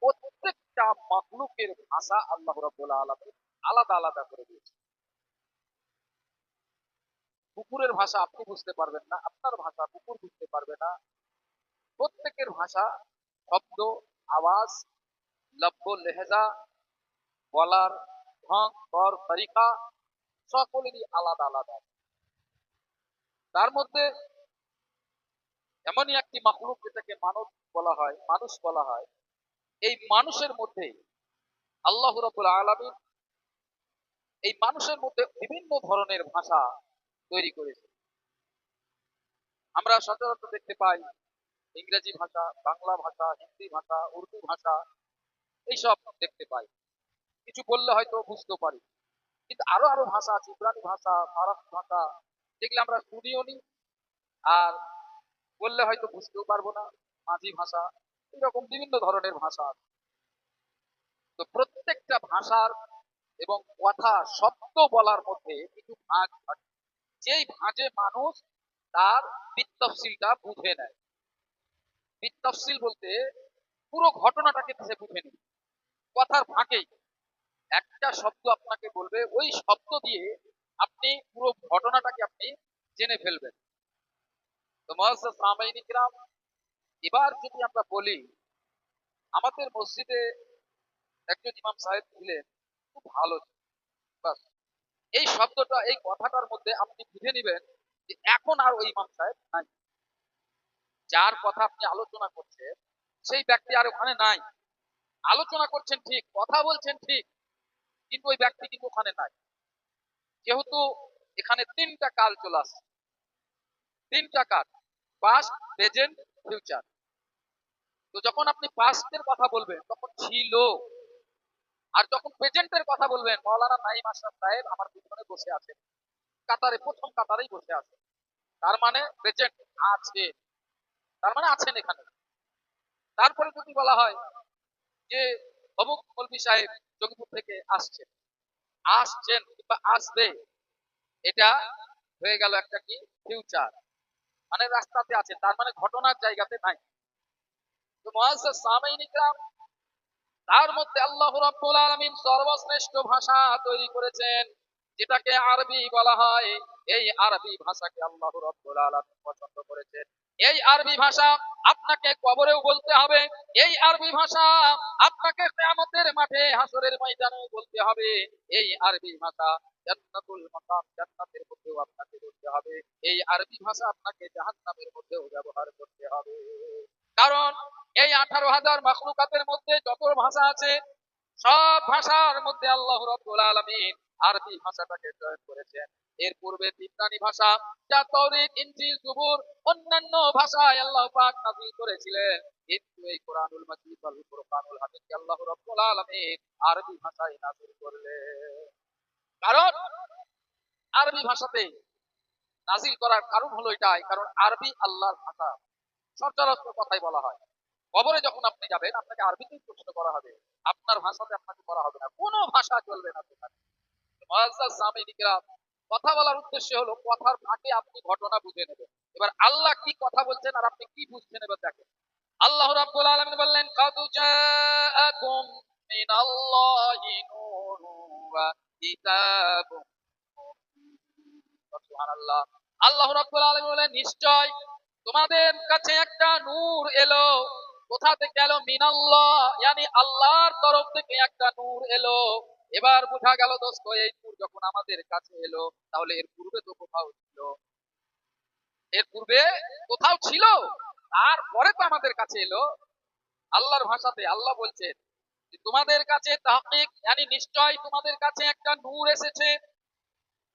প্রত্যেকটা ভাষা আল্লাহ আলাদা আলাদা করে দিয়েছে কুকুরের ভাষা আপনি বুঝতে পারবেন না, আপনার ভাষা কুকুর বুঝতে পারবে না। প্রত্যেকের ভাষা শব্দ, আওয়াজ লব্য লেহেজা বলার ঢং তর তরিকা সকলেরই আলাদা আলাদা। তার মধ্যে এমনই একটি মাখলুক যেটাকে মানব বলা হয়, মানুষ বলা হয় এই মানুষের মধ্যে, আল্লাহ রাব্বুল আলামিন এই মানুষের মধ্যে বিভিন্ন ধরনের ভাষা তৈরি করেছে। আমরা সচরাচর দেখতে পাই ইংরেজি ভাষা, বাংলা ভাষা, হিন্দি ভাষা, উর্দু ভাষা, এইসব দেখতে পাই। কিছু বললে হয়তো বুঝতে পারি। কিন্তু আরও আরও ভাষা আছে, ইব্রানি ভাষা, ফারাসি ভাষা, যেগুলো আমরা শুনিও নি, আর বললে হয়তো বুঝতেও পারব না, মাঝি ভাষা এরকম বিভিন্ন ধরনের ভাষা আছে। তো প্রত্যেকটা ভাষার এবং কথা, শব্দ বলার মধ্যে কিছু ভাঁজ থাকে। যেই ভাঁজে মানুষ তার বিত্তফসিলটা বুঝে নেয়। বিত্তফসিল বলতে পুরো ঘটনাটাকে সে বুঝে নেয়। কথার ফাঁকেই একটা শব্দ আপনাকে বলবে, ওই শব্দ দিয়ে আপনি পুরো ঘটনাটাকে আপনি জেনে ফেলবেন। তো মহাসাদ সামাইনিকরাম এবার যদি আমরা বলি, আমাদের মসজিদে একজন ইমাম সাহেব ছিলেন, খুব ভালো এই শব্দটা, এই কথাটার মধ্যে আপনি বুঝে নেবেন যে এখন আর ওই ইমাম সাহেব নাই। যার কথা আপনি আলোচনা করছেন, সেই ব্যক্তি আর ওখানে নাই। আলোচনা করছেন ঠিক, কথা বলছেন ঠিক, কিন্তু ওই ব্যক্তি কিন্তু ওখানে নাই। যেহেতু এখানে তিনটা কাল চলে আসছে। তিনটা কাল পাস্ট প্রেজেন্ট ফিউচার তো যখন আপনি পাস্টের কথা বলবেন, তখন ছিল। আর যখন প্রেজেন্টের কথা বলবেন মৌলানা নাইম আশরাফ সাহেব আমার পিছনে বসে আছেন। কাতারে, প্রথম কাতারেই বসে আছে তার মানে প্রেজেন্ট আছে। তার মানে আছেন এখানে। তারপরে যদি বলা হয় যে অমুক মলবি সাহেব যোগীপুর থেকে আসছেন। আসছেন কিংবা আসবে, এটা হয়ে গেল একটা কি? ফিউচার মানে রাস্তাতে আছে, তার মানে ঘটনার জায়গাতে নাই। তার মধ্যে আল্লাহ রাব্বুল আলামিন সর্বশ্রেষ্ঠ ভাষা তৈরি করেছেন। যেটাকে আরবি বলা হয়, এই আরবি ভাষাকে আল্লাহ পছন্দ করেছেন। এই আরবি ভাষা আপনাকে কবরেও বলতে হবে, এই আরবি ভাষা আপনাকে কিয়ামতের মাঠে হাসরের ময়দানেও বলতে হবে, এই আরবি ভাষা জান্নাতুল মাকাম, জান্নাতের মধ্যেও আপনাকে বলতে হবে, এই আরবি ভাষা আপনাকে জাহান্নামের মধ্যেও ব্যবহার করতে হবে। কারণ এই আঠারো হাজার মাখলুকাতের মধ্যে যত ভাষা আছে, সব ভাষার মধ্যে আল্লাহ রব্বুল আলামিন আরবি ভাষাটাকে চয়ন করেছেন। এর পূর্বে তিনটানি ভাষা, যা তৌরিত ইনজিল জুবুর অন্যান্য ভাষায় আল্লাহ পাক নাযিল করেছিলেন। কিন্তু এই কোরআনুল মাজিদ ওয়াল ফুরকানুল হামিদকে আল্লাহ রব্বুল আলামিন আরবি ভাষায় নাযিল করলেন। কারণ আরবি ভাষাতে নাজিল করার কারণ হলো এটাই, কারণ আরবি আল্লাহর ভাষা। সচরাচর কথাই বলা হয়। কবরে যখন আপনি যাবেন, আপনাকে আরবিতেই প্রশ্ন করা হবে। আপনার ভাষাতে আপনাকে করা হবে না। কোনো ভাষা চলবে না সেখানে। কথা বলার উদ্দেশ্য হলো, কথার ফাঁকে আপনি ঘটনা বুঝে নেবেন। এবার আল্লাহ কি কথা বলছেন আর আপনি কি বুঝছেন এবার দেখেন। আল্লাহ রাব্বুল আলামিন বললেন জাআকুম নূরুন ওয়া কিতাবুন সুবহানাল্লাহ। আল্লাহ রাব্বুল আলামিন নিশ্চয় তোমাদের কাছে একটা নূর এলো। কোথা থেকে এলো? মিনাল্লাহ, ইয়ানি আল্লাহর তরফ থেকে একটা নূর এলো। এবার বোঝা গেল দোস্ত, এই নূর যখন আমাদের কাছে এলো, তাহলে এর পূর্বে তো কোথাও ছিল। এর পূর্বে কোথাও ছিল, তারপরে তো আমাদের কাছে এলো। আল্লাহর ভাষাতে আল্লাহ বলছেন তোমাদের কাছে তাহকিক ইয়ানি নিশ্চয় তোমাদের কাছে একটা নূর এসেছে।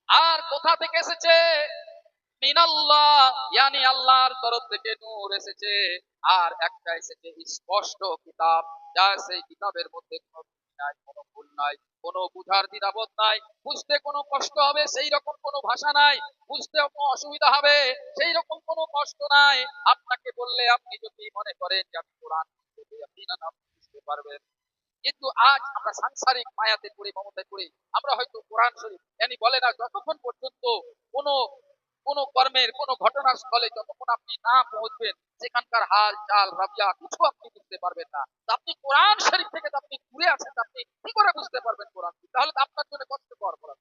আর কোথা থেকে এসেছে? মিনাল্লাহ, ইয়ানি আল্লাহর তরফ থেকে নূর এসেছে। আর একটা এসেছে স্পষ্ট কিতাব, যা সেই কিতাবের মধ্যে কোনো নাই, কোনো ভুল নাই, কোনো বুঝার দ্বিধাবোধ নাই, বুঝতে কোনো কষ্ট হবে, সেই রকম কোনো ভাষা নাই, বুঝতে কোনো অসুবিধা হবে, সেই রকম কোনো কষ্ট নাই। আপনাকে বললে আপনি যদি মনে করেন যে আমি কোরআন বুঝতে পারবেন, কিন্তু আজ আমরা সাংসারিক মায়াতে পড়ে, মমতায় পড়ে, আমরা হয়তো কোরআন শরীফ জানি বলে না, যতক্ষণ পর্যন্ত কোনো কোন কর্মের, কোন ঘটনার স্থলে যতক্ষণ আপনি না পৌঁছবেন, সেখানকার হাল, চাল, রাবিয়া, কিছু আপনি বুঝতে পারবেন না। আপনি কোরআন শরীফ থেকে আপনি ঘুরে আসেন আপনি কি করে বুঝতে পারবেন কোরআন তাহলে আপনার জন্য কষ্টকর কোরআন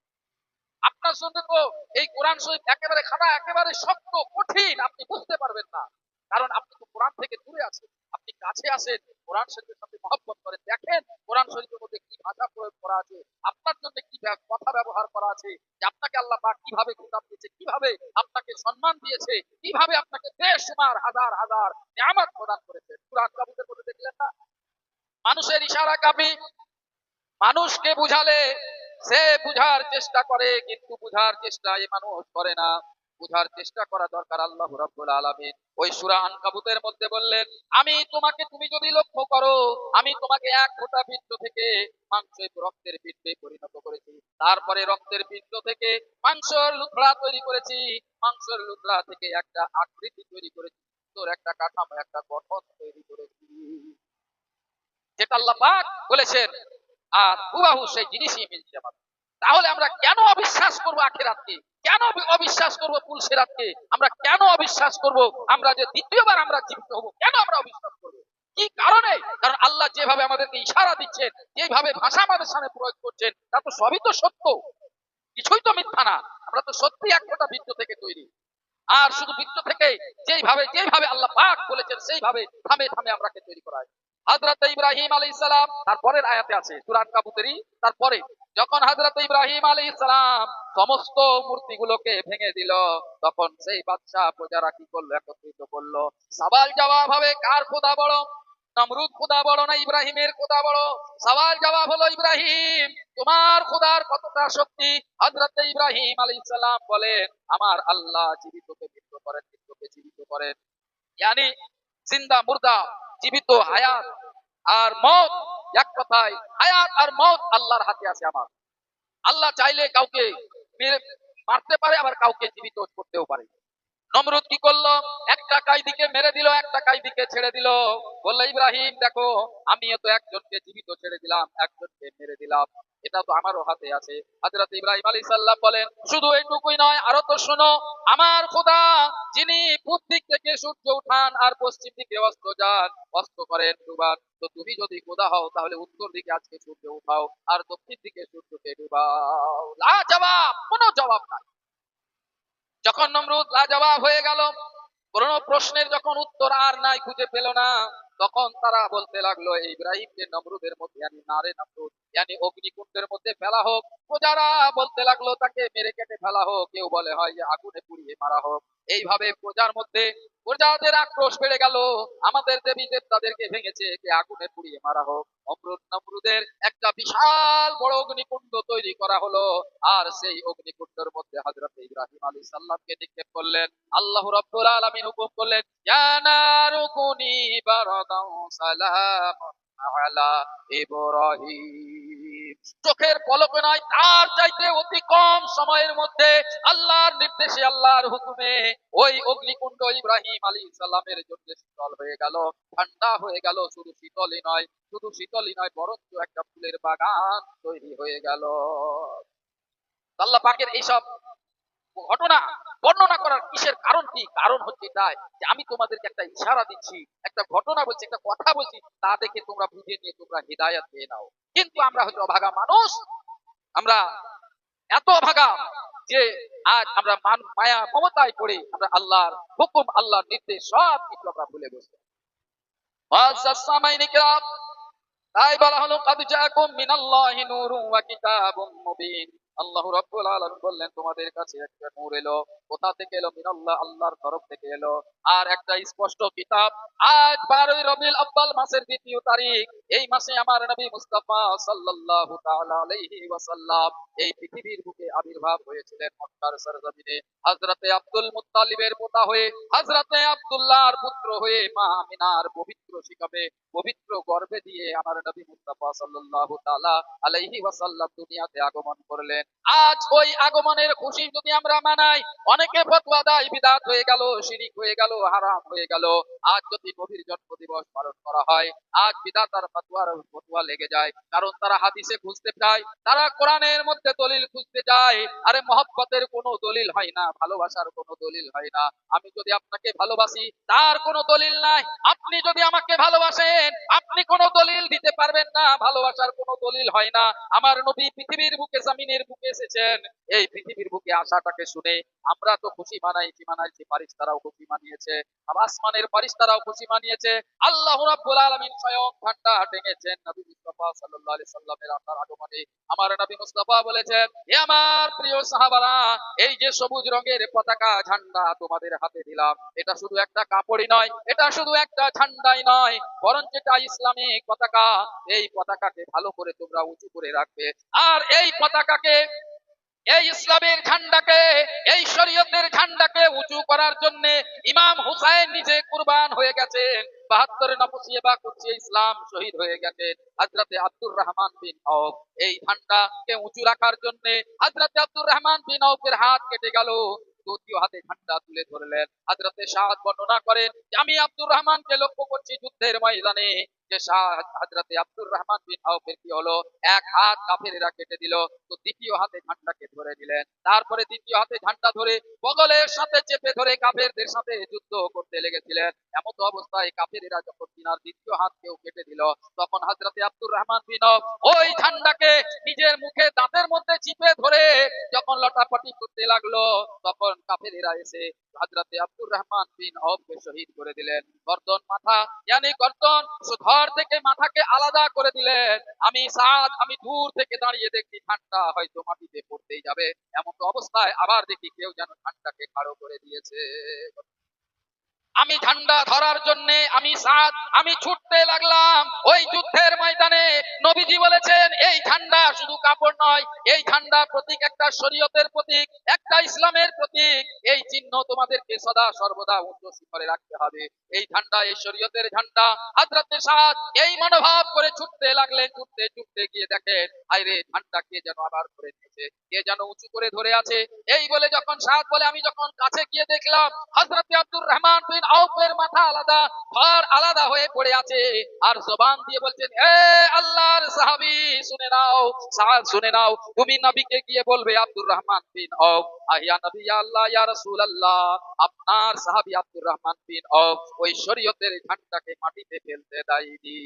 আপনার সঙ্গে তো এই কোরআন শরীফ একেবারে খানা, একেবারে শক্ত, কঠিন, আপনি বুঝতে পারবেন না। কারণ আপনি তো কোরআন থেকে দূরে আছেন, আপনি কাছে আসেন, কোরআন শরীফের সাথে মহব্বত করেন দেখেন, কোরআন শরীফের মধ্যে কি ভাষা প্রয়োগ করা আছে, আপনার জন্য কি কথা ব্যবহার করা আছে, যে আপনাকে আল্লাহ পাক কীভাবে দিয়েছে কীভাবে আপনাকে সম্মান দিয়েছে, কীভাবে আপনাকে বেশুমার হাজার হাজার নিয়ামত প্রদান করেছে। কোরআন কাবুতের মধ্যে দেখলেন না? মানুষের ইশারা কাপি মানুষকে বুঝালে সে বুঝার চেষ্টা করে, কিন্তু বুঝার চেষ্টা এই মানুষ করে না। বুঝার চেষ্টা করা দরকার আল্লাহ রাব্বুল আলামিন। ওই সূরা আনকাবুতের মধ্যে বললেন, আমি তোমাকে তুমি যদি লক্ষ্য করো, আমি তোমাকে এক ফোঁটা পিণ্ড থেকে মাংস রক্তের পিণ্ডে পরিণত করেছি। তারপরে রক্তের পিণ্ড থেকে মাংসের লুথড়া তৈরি করেছি। মাংসের লুথড়া থেকে একটা আকৃতি তৈরি করেছি। সুন্দর একটা কাঠামো, একটা গঠন তৈরি করেছি। যেটা আল্লাহ বলেছেন, আর হুবাহু সেই জিনিসই মিলছে আমাদের তাহলে আমরা কেন অবিশ্বাস করব আখেরাতকে? কেন অবিশ্বাস করব পুলসেরাতকে? আমরা কেন অবিশ্বাস করব? আমরা যে দ্বিতীয়বার আমরা জীবিত হব, কেন আমরা অবিশ্বাস করব? কি কারণে? কারণ আল্লাহ যেভাবে আমাদেরকে ইশারা দিচ্ছেন, যেভাবে ভাষা আমাদের সামনে প্রয়োগ করছেন, তা তো সবই তো সত্য। কিছুই তো মিথ্যা না। আমরা তো সত্যি এক ফোঁটা বৃত্ত থেকে তৈরি। আর শুধু বৃত্ত থেকে, যেইভাবে যেইভাবে আল্লাহ পাক বলেছেন, সেইভাবে থামে থামে আমরাকে তৈরি করা হয়। হযরত ইব্রাহিম আলাইহিস সালাম তারপরের আয়াতে আছে সূরা কাবুতেরই, তারপরে যখন হযরত ইব্রাহিম আলাইহিস সালাম সমস্ত মূর্তিগুলোকে ভেঙে দিল, তখন সেই বাদশা প্রজারা কি করল? একত্রিত করল। সওয়াল জবাব হবে, কার খোদা বড়? নমরুদ খোদা বড় না ইব্রাহিমের খোদা বড়? জবাব হলো, ইব্রাহিম, তোমার খোদার কতটা শক্তি? হযরত ইব্রাহিম আলাইহিস সালাম বলেন, আমার আল্লাহ জীবিতকে মৃত করেন মৃতকে জীবিত করেন। জিন্দা, মুর্দা, জীবিত, হায়াত আর মত এক কথায়, হায়াত আর মত আল্লাহর হাতে আছে আমার। আল্লাহ চাইলে কাউকে মারতে পারে, আবার কাউকে জীবিত করতেও পারে। নমরুদ কি করল? একটা কাইদিকে মেরে দিল একটা কাইদিকে ছেড়ে দিল। বলল, ইব্রাহিম, দেখো, আমিও তো একজনকে জীবিত ছেড়ে দিলাম, একজনকে মেরে দিলাম। এটা তো আমারও হাতে আছে। হযরত ইব্রাহিম আলাইহিস সালাম বলেন, শুধু এইটুকুই নয়, আরও তো শোনো, আমার খোদা, যিনি পূব দিক থেকে সূর্য উঠান আর পশ্চিম দিকে অস্ত যান, অস্ত করেন ডুবান। তো তুমি যদি খোদা হও, তাহলে উত্তর দিকে আজকে সূর্য উঠাও, আর দক্ষিণ দিকে সূর্যকে ডুবাও। লা জবাব, কোনো জবাব নাই। যখন নমরুদ লাজবাব হয়ে গেল, কোন প্রশ্নের যখন উত্তর আর নাই খুঁজে পেল না, তখন তারা বলতে লাগল ইব্রাহিমকে নমরুদের মধ্যে আনি নারে নমরুদ, ইয়ানি অগ্নিকুণ্ডের মধ্যে ফেলা হোক। প্রজারা বলতে লাগল, তাকে মেরে কেটে ফেলা হোক। কেউ বলে, হয় যে আগুনে পুড়িয়ে মারা হোক। এইভাবে প্রজার মধ্যে প্রজাদের আক্রোশ বেড়ে গেল। আমাদের দেবী দেবতাদেরকে ভেঙেছে কে আগুনে পুড়িয়ে মারা হোক। অমরুদ নমরুদের একটা বিশাল বড় অগ্নিকুণ্ড তৈরি করা হলো, আর সেই অগ্নিকুণ্ডের মধ্যে হযরত ইব্রাহিম আলাইহিস সালামকে নিক্ষেপ করলেন। আল্লাহ রাব্বুল আলামিন হুকুম করলেন, ইয়া নারু কুনি বারাদাও সালামান আলা ইব্রাহিম। চোখের পলকে নয়, তার চাইতে অতি কম সময়ের মধ্যে আল্লাহর নির্দেশে, আল্লাহর হুকুমে ওই অগ্নিকুণ্ড ইব্রাহিম আলী সাল্লামের জন্য শীতল হয়ে গেল, ঠান্ডা হয়ে গেল, শুধু শীতলই নয়, শুধু শীতলই নয়, বরঞ্চ একটা ফুলের বাগান তৈরি হয়ে গেল। আল্লাহ পাকের এইসব ঘটনা বর্ণনা করার কিসের কারণ কি? কারণ হচ্ছে এটাই যে আমি তোমাদেরকে একটা ইশারা দিচ্ছি, একটা ঘটনা বলছি, একটা কথা বলছি, তা দেখে তোমরা বুঝে নিয়ে তোমরা হৃদায়ত পেয়ে নাও। কিন্তু আমরা হয়তো অভাগা মানুষ। আমরা এত অভাগা যে আজ আমরা মান- মায়া মমতায় পড়ে আমরা আল্লাহর হুকুম, আল্লাহর নির্দেশ সব কিছু আমরা ভুলে বসে তাই বলা হলো, কাদ জাকুম মিনাল্লাহি নূরুন ওয়া কিতাবুম মুবিন। আল্লাহ রাব্বুল আলামিন বললেন, তোমাদের কাছে একটা নূর এলো, কোথা থেকে এলো? মিনাল্লাহ, আল্লাহর তরফ থেকে এলো। আর একটা স্পষ্ট কিতাব, আজ বারোই রবিউল আব্বাল মাসের দ্বিতীয় তারিখ। এই মাসে আমার নবী মুস্তাফা সাল্লাল্লাহু তাআলা আলাইহি ওয়াসাল্লাম এই পৃথিবীর বুকে আবির্ভাব হয়েছিলেন মক্কার সরজমিনে। হযরতে আব্দুল মুত্তালিবের পোতা হয়ে, হযরতে আব্দুল্লাহর পুত্র হয়ে মা আমিনার পবিত্র শিকাবে পবিত্র গর্ভে দিয়ে আমার নবী মুস্তাফা সাল্লাল্লাহু তাআলা আলাইহি ওয়াসাল্লাম দুনিয়াতে আগমন করলেন। আজ ওই আগমনের খুশি যদি আমরা মানাই, অনেকে ফতোয়া দেয়, বিদাত হয়ে গেল, শিরিক হয়ে গেল, হারাম হয়ে গেল। আজ যদি নবীর জন্মদিবস পালন করা হয়, আজ বিদাতার ফতোয়ার ফতোয়া লেগে যায়, কারণ তারা হাদিসে খুঁজতে চায় তারা কোরআনের মধ্যে দলিল খুঁজতে যায়। আরে মহব্বতের কোনো দলিল হয় না, ভালোবাসার কোনো দলিল হয় না। আমি যদি আপনাকে ভালোবাসি, তার কোনো দলিল নাই। আপনি যদি আমাকে ভালোবাসেন, আপনি কোনো দলিল দিতে পারবেন না, ভালোবাসার কোনো দলিল হয় না। আমার নবী পৃথিবীর বুকে, জামিনের বুকে এসেছেন। এই পৃথিবীর বুকে আশাটাকে শুনে আমরা তো খুশি মানাইছি মানাইছি ফারিস্তারাও খুশি মানিয়েছে। আর আসমানের ফারিস্তারাও খুশি মানিয়েছে। আল্লাহ রাব্বুল আলামিন স্বয়ং ঠান্ডা টেনেছেন নবী মুস্তাফা সাল্লাল্লাহু আলাইহি সাল্লামের আসার আগমনে। আমার নবী মুস্তাফা বলেছেন, হে আমার প্রিয় সাহাবারা, এই যে সবুজ রঙের পতাকা ঝান্ডা তোমাদের হাতে দিলাম। এটা শুধু একটা কাপড়ই নয়, এটা শুধু একটা ঝান্ডাই নয় বরং যেটা ইসলামিক পতাকা। এই পতাকাকে ভালো করে তোমরা উঁচু করে রাখবে। আর এই পতাকাকে এই ইসলামের ঝান্ডাকে এই শরীয়তের ঝান্ডাকে উঁচু করার জন্য ইমাম হুসাইন নিজে কুরবান হয়ে গেছেন। বাহাত্তরে নবসিয়ে বা করছে ইসলাম শহীদ হয়ে গেছেন হাজরাতে আব্দুর রহমান বিন আউফ। এই ঝান্ডাকে উঁচু রাখার জন্য হাজরাতে আব্দুর রহমান বিন আউফের হাত কেটে গেল। আমি আব্দুর রহমানকে লক্ষ্য করছি যুদ্ধের ময়দানে। যে হাজরাতে আব্দুর রহমান বিন আউফের কি হলো, এক হাত কাফেরেরা কেটে দিল, তো দ্বিতীয় হাতে ঝান্ডাকে ধরে দিলেন তারপরে দ্বিতীয় হাতে ঝান্ডা ধরে বগলের সাথে চেপে ধরে কাফেরদের সাথে যুদ্ধ করতে লেগেছিলেন। এমত অবস্থায় কাফেরেরা যখন তিনার দ্বিতীয় হাতকেও কেটে দিল, তখন হাজরাতে আব্দুর রহমান বিন আউফ ওই ঝান্ডাকে নিজের মুখে দাঁতের মধ্যে চিপে ধরে যখন লটাপটি করতে লাগল, তখন কাফেরেরা এসে হাজরাতে আব্দুর রহমান বিন আউফকে শহীদ করে দিলেন। গর্দন মাথা, ইয়ানি গর্দন ধর থেকে মাথাকে আলাদা করে দিলেন। আমি সাদ, আমি দূর থেকে দাঁড়িয়ে দেখি ঠান্ডা হয়তো মাটিতে পড়তেই যাবে। এমন অবস্থায়, আবার দেখি কেউ যেন ঠান্ডাকে খাড়ো করে দিয়েছে। আমি ঝান্ডা ধরার জন্য আমি সাদ, আমি ছুটতে লাগলাম। ওই যুদ্ধের ময়দানে নবীজি বলেছেন, এই ঝান্ডা শুধু কাপড় নয়, এই ঝান্ডা প্রতীক একটা শরীয়তের প্রতীক, একটা ইসলামের প্রতীক। এই চিহ্ন তোমাদেরকে সদা সর্বদা উচ্চ শিখরে রাখতে হবে। এই ঝান্ডা, এই শরীয়তের ঝান্ডা। হাজরাতে সাদ এই মনোভাব করে ছুটতে লাগলেন, ছুটতে ছুটতে গিয়ে দেখেন আইরে ঝান্ডা কে যেন আবার করে দিয়েছে কে যেন উঁচু করে ধরে আছে? এই বলে যখন সাদ বলে, আমি যখন কাছে গিয়ে দেখলাম, হযরতে আব্দুর রহমান বিন আউফের মাথা আলাদা, ঘর আলাদা হয়ে পড়ে আছে। আর জবান দিয়ে বলছেন, এ আল্লাহর সাহাবি, শুনে নাও শুনে নাও, তুমি নবীকে গিয়ে বলবে, আব্দুর রহমান বিন আউফ। আহিয়া নবী আল্লাহ, ইয়া রাসূলুল্লাহ, আপনার সাহাবী আব্দুর রহমান বিন আউফ, ওই শরীয়তের ঝান্ডাকে মাটিতে ফেলতে দেয়নি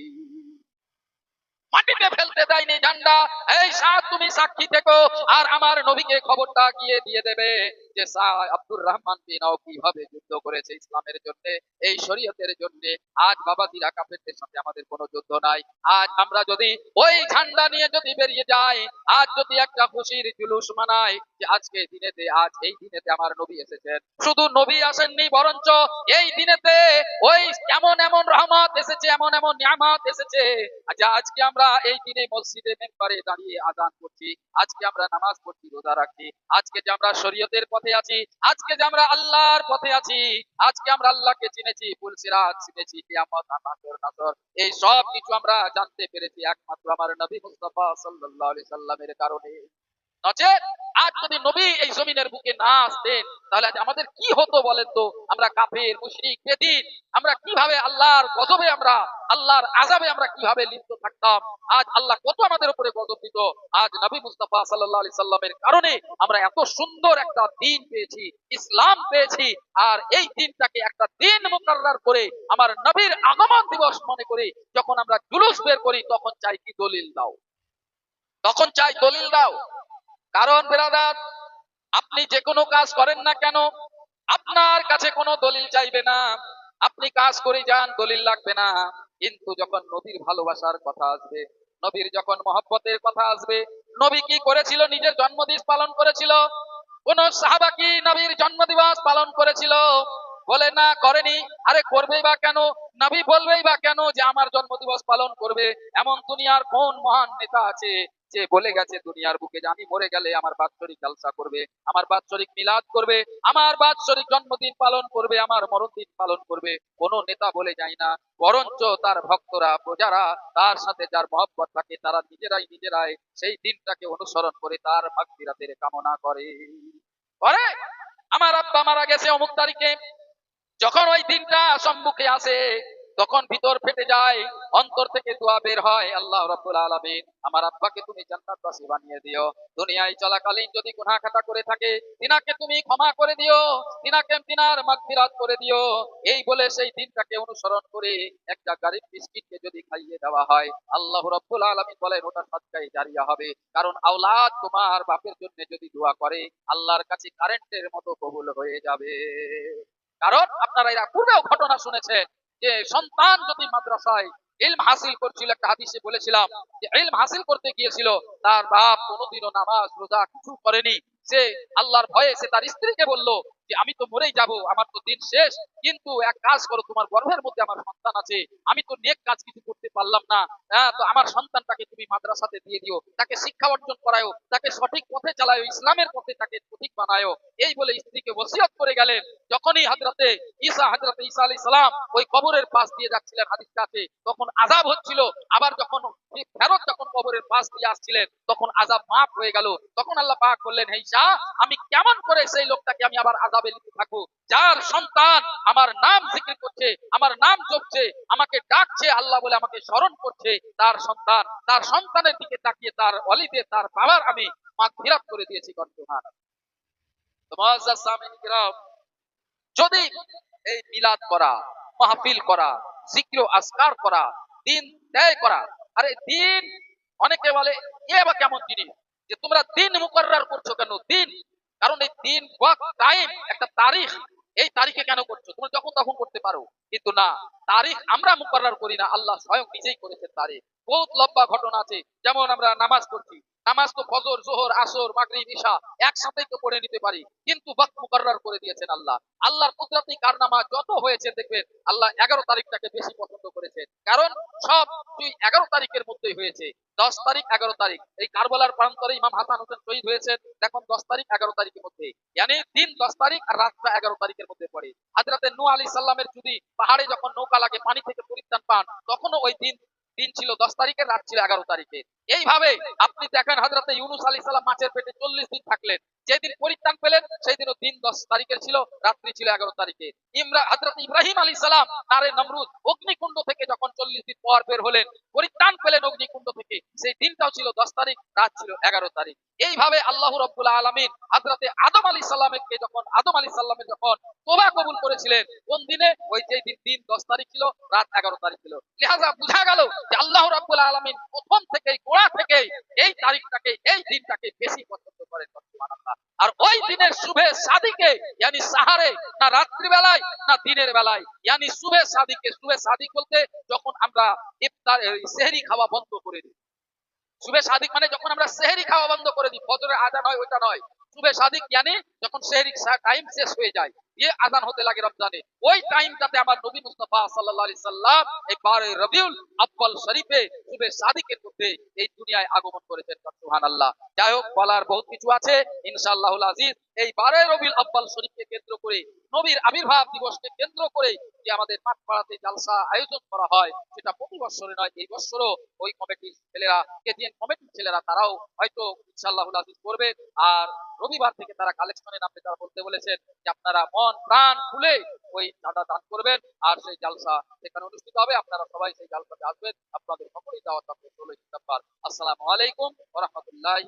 মাটিতে ফেলতে দেয়নি ঝান্ডা। এই সাদ তুমি সাক্ষী থেকো, আর আমার নবীকে খবরটা গিয়ে দিয়ে দেবে যে শাহ আব্দুর রহমান বিন আউফ কীভাবে যুদ্ধ করেছে ইসলামের জন্য, এই শরীয়তের জন্য? আজ বাবাজিরা কাফেরদের সাথে আমাদের কোনো যুদ্ধ নাই। আজ আমরা যদি ওই ঝান্ডা নিয়ে যদি বেরিয়ে যাই, আজ যদি একটা খুশির জুলুস মানাই যে, আজকে দিনেতে, আজ এই দিনেতে আমার নবী এসেছেন। শুধু নবী আসেননি, বরঞ্চ এই দিনেতে ওই এমন এমন রহমত এসেছে, এমন এমন নিয়ামত এসেছে আজকে আমরা এই দিনে মসজিদে মেম্বারে দাঁড়িয়ে আদান করছি। আজকে আমরা নামাজ পড়ছি, রোজা রাখছি। আজকে যে আমরা শরীয়তের পথে আছি, আজকে যে আমরা আল্লাহর পথে আছি, আজকে আমরা আল্লাহকে চিনেছি ফুলসিরাত চিনেছি এই সব কিছু আমরা জানতে পেরেছি, একমাত্র আমার নবী মুস্তাফা সাল্লাল্লাহু আলাইহি সাল্লামের কারণে। নচেত আজ যদি নবী এই জমিনের বুকে না আসতেন, তাহলে আজ আমাদের কি হতো বলেন তো? আমরা কাফের, মুশরিক, বেদিন, আমরা কীভাবে আল্লাহর গজবে আমরা, আল্লাহর আজাবে আমরা কীভাবে লিপ্ত থাকতাম? আজ আল্লাহ কত আমাদের উপরে গজব দিত। আজ নবী মুস্তাফা সাল্লাল্লাহু আলাইহি সাল্লামের কারণে আমরা এত সুন্দর একটা দিন পেয়েছি, ইসলাম পেয়েছি, আর এই দিনটাকে একটা দিন মুকাররার করে আমার নবীর আগমন দিবস মনে করে যখন আমরা জুলুস বের করি, তখন চাই কি দলিল দাও? তখন চাই দলিল দাও। কারণ বেরাদার আপনি যে কোনো কাজ করেন না কেন, আপনার কাছে কোনো দলিল চাইবে না। আপনি কাজ করে যান, দলিল লাগবে না। কিন্তু যখন নবীর ভালোবাসার কথা আসবে, নবীর যখন মহব্বতের কথা আসবে, নবী কি করেছিল? নিজের জন্মদিন পালন করেছিল? কোন সাহাবা কি নবীর জন্মদিবস পালন করেছিল? বলে, না, করেনি। আরে, করবেই বা কেন? নবী বলবেই বা কেন যে, আমার জন্মদিবস পালন করবে? এমন দুনিয়ার কোন মহান নেতা আছে যে বলে গেছে দুনিয়ার বুকে যে আমি মরে গেলে আমার বাৎসরিক জালসা করবে, আমার বাৎসরিক মিলাদ করবে, আমার বাৎসরিক জন্মদিন পালন করবে, আমার মরণদিন পালন করবে। কোন নেতা বলে যায় না, বরঞ্চ তার ভক্তরা, প্রজারা, তার সাথে যার মহব্বত থাকে, তারা নিজেরাই নিজেরাই সেই দিনটাকে অনুসরণ করে তার মাগফিরাতের কামনা করে। করে? আমার আব্বা মারা গেছে অমুক তারিখে। যখন ওই দিনটা সম্মুখে আসে তখন ভিতর ফেটে যায়, অন্তর থেকে দোয়া বের হয়, আল্লাহ রাব্বুল আলামিন, আমার আব্বাকে তুমি জান্নাতবাসী বানিয়ে দিও। দুনিয়ায় চলাকালীন যদি গুনাহ খাতা করে থাকে, তিনাকে তুমি ক্ষমা করে দিও, তিনাকে তিনার মাগফিরাত করে দিও। এই বলে সেই দিনটাকে অনুসরণ করে একটা গরিব মিসকিনকে যদি খাইয়ে দেওয়া হয়, আল্লাহ রাব্বুল আলামিন বলেন, ওটা সাদকাই জারিয়া হবে। কারণ আওলাদ তোমার বাপের জন্য যদি দোয়া করে, আল্লাহর কাছে কারেন্টের মতো কবুল হয়ে যাবে। কারণ আপনারা এরা পূর্বেও ঘটনা শুনেছেন যে সন্তান যদি মাদ্রাসায় ইলম হাসিল করছিল, একটা হাদিসে বলেছিলাম যে ইলম হাসিল করতে গিয়েছিল, তার বাপ কোনোদিনও নামাজ, রোজা কিছু করেনি। সে আল্লাহর ভয়ে সে তার স্ত্রীকে বলল যে আমি তো মরেই যাব, আমার তো দিন শেষ। কিন্তু এক কাজ করো, তোমার গর্ভের মধ্যে আমার সন্তান আছে। আমি তো নেক কাজ কিছু করতে পারলাম না। হ্যাঁ তো আমার সন্তানটাকে তুমি মাদ্রাসাতে দিয়ে দিও। তাকে শিক্ষা অর্জন করায়ও। তাকে সঠিক পথে চালায়ও। ইসলামের পথে তাকে সঠিক বানায়ও। এই বলে স্ত্রীকে ওসিয়ত করে গেলেন। যখনই হাজরাতে ঈসা হাজরাতে ঈসা আলাইহিস সালাম ওই কবরের পাশ দিয়ে যাচ্ছিলেন, হাদিসটা আছে, তখন আযাব হচ্ছিল। আবার যখন ফেরত যখন কবরের পাশ দিয়ে আসছিলেন, তখন আযাব মাফ হয়ে গেল। তখন আল্লাহ পাক বললেন হে ঈসা আমি কেমন করে সেই লোকটাকে আমি আবার আযাবে লিখে থাকব যার সন্তান আমার নাম জিকির করছে, আমার নাম জপছে, আমাকে ডাকছে, আল্লাহ বলে আমাকে স্মরণ করছে, তার সন্তান, তার সন্তানের দিকে তাকিয়ে তার অলিদে তার বাবার আমি মাগফিরাত করে দিয়েছি কণ্ঠহার। যদি এই মিলাদ করা, মাহফিল করা, জিক্র আসকার করা, দিন ত্যাগ করা, আরে দিন অনেকে বলে, এ বা কেমন জিনিস? যে তোমরা দিন মুকরর করছ কেন? দিন কারণ এই দিন টাইম একটা তারিখ, এই তারিখে কেন করছ? তুমি যখন তখন করতে পারো। কিন্তু না, তারিখ আমরা মুকরর করি না, আল্লাহ স্বয়ং নিজেই করেছেন তারিখ। বহুত লম্বা ঘটনা আছে। যেমন আমরা নামাজ পড়ছি। নামাজ তো ফজর, জোহর, আসর, মাগরিব, ঈশা একসাথেই তো পড়ে নিতে পারি। কিন্তু ওয়াক্ত মুকরর করে দিয়েছেন আল্লাহ। আল্লাহর কুদরতি কারনামা যত হয়েছে দেখবেন, আল্লাহ এগারো তারিখটাকে বেশি পছন্দ করেছেন। কারণ সব দুই এগারো তারিখের মধ্যেই হয়েছে। দশ তারিখ, এগারো তারিখ। এই কারবালার প্রান্তরে ইমাম হাসান হোসেন শহীদ হয়েছেন দেখুন দশ তারিখ, এগারো তারিখের মধ্যে। ইয়ানি দিন দশ তারিখ আর রাতটা এগারো তারিখের মধ্যে পড়ে। হাজরাতে নু আলী সাল্লামের যদি পাহাড়ে যখন নৌকা লাগে, পানি থেকে পরিত্রাণ পান, তখনও ওই দিন দিন ছিল দশ তারিখে, রাত ছিল এগারো তারিখে। এইভাবে আপনি দেখেন হাজরাতে ইউনুস আলী সাল্লাম মাছের পেটে চল্লিশ দিন থাকলেন। যেদিন পরিত্রাণ পেলেন সেই দিনও দিন দশ তারিখের ছিল, রাত্রি ছিল এগারো তারিখে। ইমরা হজরত ইব্রাহিম আলী সালাম, নারে নমরুদ, অগ্নিকুণ্ড থেকে যখন চল্লিশ দিন পর বের হলেন, পরিত্রাণ পেলেন অগ্নিকুণ্ড থেকে, সেই দিনটাও ছিল দশ তারিখ, রাত ছিল এগারো তারিখ। এইভাবে আল্লাহ রব্বুল আলমিন হাজরাতে আদম আলী সাল্লামকে যখন, আদম আলী সাল্লামের যখন তোবা কবুল করেছিলেন, কোন দিনে? ওই যে দিন তারিখ ছিল রাত এগারো তারিখ ছিল লিহাজা বুঝা গেল যে আল্লাহ রাব্বুল আলমিন প্রথম থেকেই, গোড়া থেকেই এই তারিখটাকে, এই দিনটাকে বেশি পছন্দ করেন আর ওই দিনের শুভে সাদিকে, ইয়ানি সাহারে, না রাত্রি বেলায়, না দিনের বেলায়। ইয়ানি শুভে সাদিকে, শুভে সাদিক বলতে যখন আমরা ইফতার সেহরি খাওয়া বন্ধ করে দিই। শুভে সাদিক মানে যখন আমরা সেহরি খাওয়া বন্ধ করে দিই, ফজরের আজান হয়, ওইটা নয়। শুভে সাদিক, ইয়ানি যখন সেহরি টাইম শেষ হয়ে যায় দিয়ে আজান হতে লাগে রমজানে। ওই টাইমটাতে আমার নবী মুস্তাফা সাল্লাম এই বারে রবিউল আব্বাল শরীফে শুভে সাদিকের মধ্যে এই দুনিয়ায় আগমন করেছেন, সুবহানাল্লাহ। যাই হোক, বলার বহুত কিছু আছে, ইনশাআল্লাহুল আজিজ। এই বারে রবিউল আব্বাল শরীফকে কেন্দ্র করে, নবীর আবির্ভাব দিবসকে কেন্দ্র করে যে আমাদের মাঠপাড়াতে জালসা আয়োজন করা হয়, সেটা প্রতি বছরে নয়, এই বছরও ওই কমিটির ছেলেরা কেজিএন কমিটির ছেলেরা, তারাও হয়তো ইনশাআল্লাহুল আজিজ করবে। আর রবিবার থেকে তারা কালেকশনে নামতে তারা বলতে বলেছেন যে আপনারা মন প্রাণ খুলে ওই দাদা দান করবেন। আর সেই জালসা সেখানে অনুষ্ঠিত হবে। আপনারা সবাই সেই জালসাতে আসবেন। আপনাদের সকলেই দাওয়াত থাকবে ষোলোই সেপ্টেম্বর আসসালামু আলাইকুম রাহমাতুল্লাহি